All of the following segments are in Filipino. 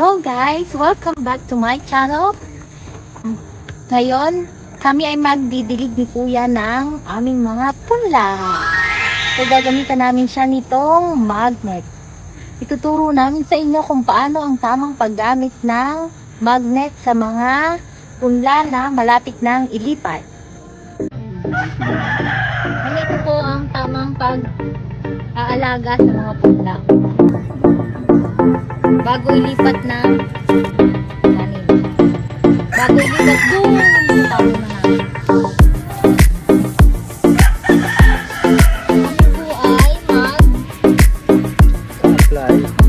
Hello guys! Welcome back to my channel. Ngayon, kami ay magdidilig ni Kuya ng aming mga punla. So, gagamitan namin siya nitong magnet. Ituturo namin sa inyo kung paano ang tamang paggamit ng magnet sa mga punla na malapit nang ilipat. Ganito po ang tamang pag-aalaga sa mga punla bago ilipat ng tanim. Bago ilipat doon, tapo na namin.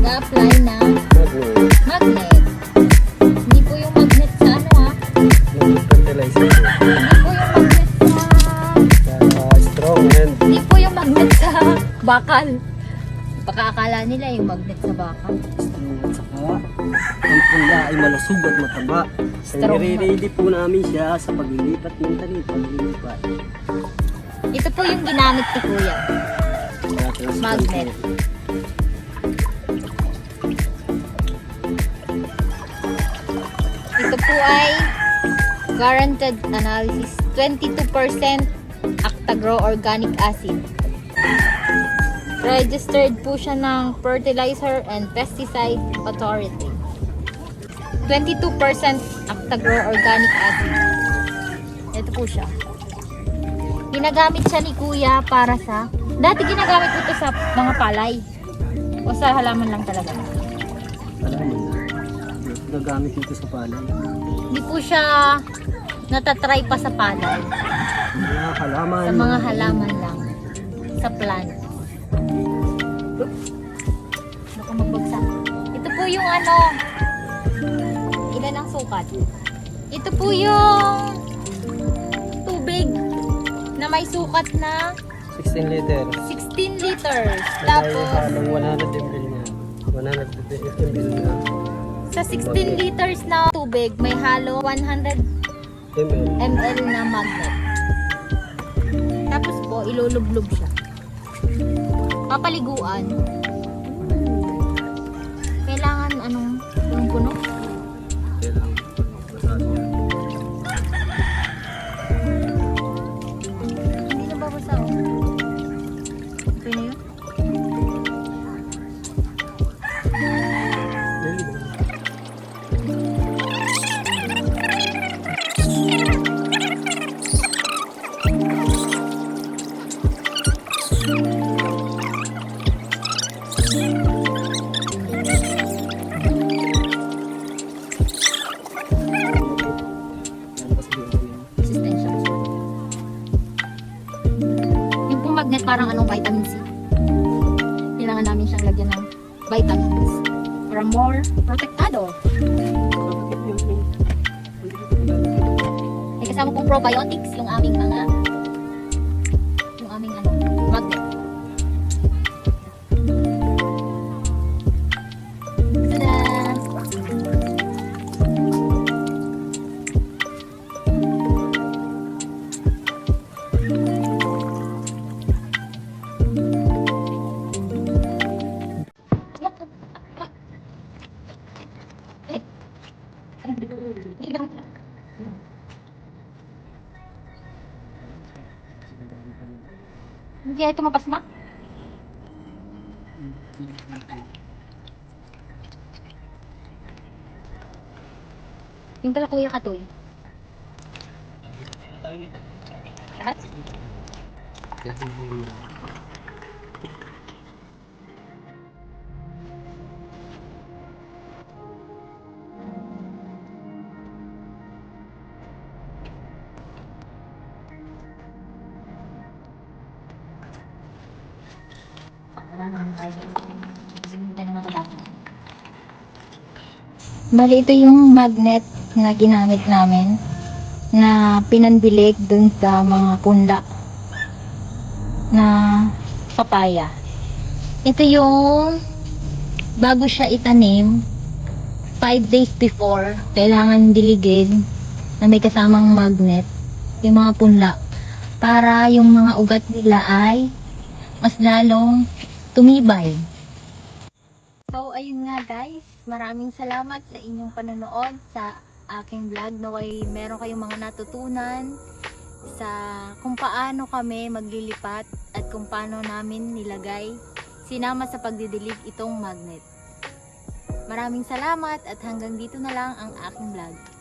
Apply ng magnet magnet. Hindi po yung magnet sa ano ha. ng fertilizer po. Hindi po yung magnet sa... Para strong Hindi po yung magnet sa bakal. Baka akala nila yung magnet sa at saka ang pula ay malusog at mataba. Strong. nire-ready po namin siya sa paglilipat ng tanim, paglilipat. Ito po yung ginamit ni Kuya. Magnet. Ito po ay guaranteed analysis 22% Actagro organic acid. Registered po siya ng Fertilizer and Pesticide Authority. 22% Actagro organic acid. Ito po siya. Ginagamit siya ni Kuya para sa Dati ginagamit ko ito sa mga palay. O sa halaman lang talaga. Alam mo, gagamit dito sa palay. Hindi po siya natatry pa sa palay. Mga halaman. Sa mga halaman lang. Sa plant. Baka magbagsak. Ito po yung ano. Ilan ang sukat? Ito po yung tubig na may sukat na 16 liter. 16 liters. Tapos, Tapos, halong 100 ml na. 100 ml na. sa 16 liters na tubig, may halo 100 ml. ml na magnet. Tapos po, ilulublog siya. Papaliguan. Parang anong vitamin C. Kailangan namin siyang lagyan ng vitamins para more protektado. May kasama pong probiotics yung aming mga Hindi ito mapasma. Yung pala kuya katoy. Lahat? Bali, ito yung magnet na ginamit namin na pinandilig dun sa mga punda na papaya. Ito yung bago siya itanim, 5 days before, kailangan diligin na may kasamang magnet yung mga punla para yung mga ugat nila ay mas lalong tumibay. So, ayun nga guys. Maraming salamat sa inyong panonood sa aking vlog. Naway meron kayong mga natutunan sa kung paano kami maglilipat at kung paano namin nilagay sinama sa pagdidilig itong magnet. Maraming salamat at hanggang dito na lang ang aking vlog.